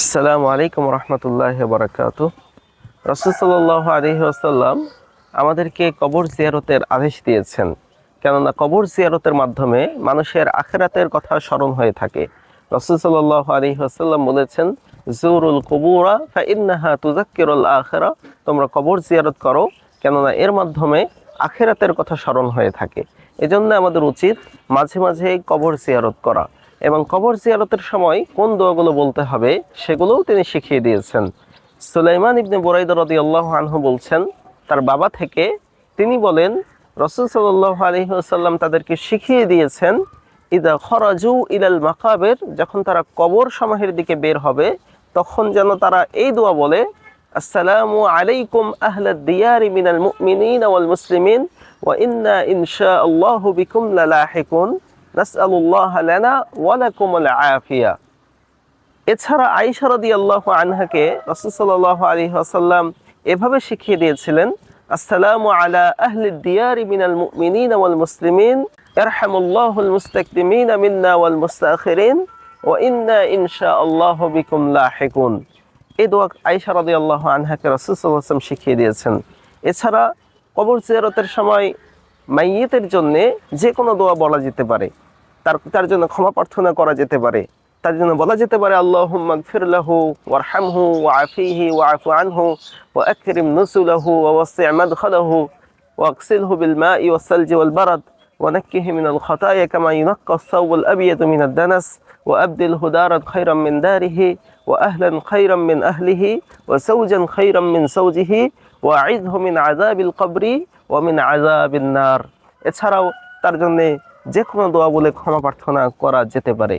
আসসালামু আলাইকুম রহমতুল্লাহ বরাকাত। রসুল সাল্লাহ আলহি আসাল্লাম আমাদেরকে কবর জিয়ারতের আদেশ দিয়েছেন। কেননা কবর জিয়ারতের মাধ্যমে মানুষের আখেরাতের কথা স্মরণ হয়ে থাকে। রসুল সাল্লাহ আলহি আসাল্লাম বলেছেন, জুরুল কবুরা ফা ইন্নাহা তুজাক্কিরুল আখেরা। তোমরা কবর জিয়ারত করো, কেননা এর মাধ্যমে আখেরাতের কথা স্মরণ হয়ে থাকে। এজন্য আমাদের উচিত মাঝে মাঝে কবর জিয়ারত করা। এবং কবর জিয়ারতের সময় কোন দোয়াগুলো বলতে হবে, সেগুলোও তিনি শিখিয়ে দিয়েছেন। সুলাইমান ইবনে বুরাইদ রাদিয়াল্লাহু আনহু বলছেন, তার বাবা থেকে তিনি বলেন, রসুল সাল্লাল্লাহু আলাইহি ওয়াসাল্লাম তাদেরকে শিখিয়ে দিয়েছেন, ইদা খরাজু ইলাল মাকাবের যখন তারা কবর সমাহের দিকে বের হবে, তখন যেন তারা এই দোয়া বলে, আসসালামু আলাইকুম আহলাদ দিয়ারি মিনাল মুমিনিন ওয়াল মুসলিমিন, ওয়া ইন্না ইনশাআল্লাহু বিকুম লালাহিকুন। নাসআলুল্লাহ লানা ওয়া লাকুমুল আফিয়া। এছাড়া আয়েশা রাদিয়াল্লাহু আনহাকে রাসূল সাল্লাল্লাহু আলাইহি এভাবে শিখিয়ে দিয়েছিলেন, আসসালামু আলা আহলি দিয়ারি মিনাল মুমিনিন ওয়াল মুসলিমিন ইয়ারহামুল্লাহুল মুস্তাকদিমিন মিন্না ওয়াল মুস্তাখিরিন, ওয়া ইন্না ইনশাআল্লাহু বিকুম লাহিকুন। এই দোয়া আয়েশা রাদিয়াল্লাহু আনহাকে রাসূল সাল্লাল্লাহু আলাইহি শিখিয়ে দিয়েছেন। এছাড়া কবর জিয়ারতের সময় মাইয়েতের জন্য যে কোনো দোয়া বলা যেতে পারে তার তার জন্য ক্ষমা প্রার্থনা করা যেতে পারে তার জন্য বলা যেতে পারে আল্লাহুম্মা গফিরলাহু ওয়ারহামহু ওয়াআফিহি ওয়াআফু আনহু ওয়া আকরিম নুসুলাহু ওয়া ওয়াসি' মাদখালাহু واغسله بالماء والثلج والبرد ونكه من الخطايا كما ينقى الثوب الأبيض من الدنس وأبدله دارا خيرا من داره وأهلا خيرا من أهله وزوجا خيرا من زوجه وأعذه من عذاب القبر ওমিন আজাবিনার এছাড়াও তার জন্যে যে কোনো দোয়া বলে ক্ষমা প্রার্থনা করা যেতে পারে।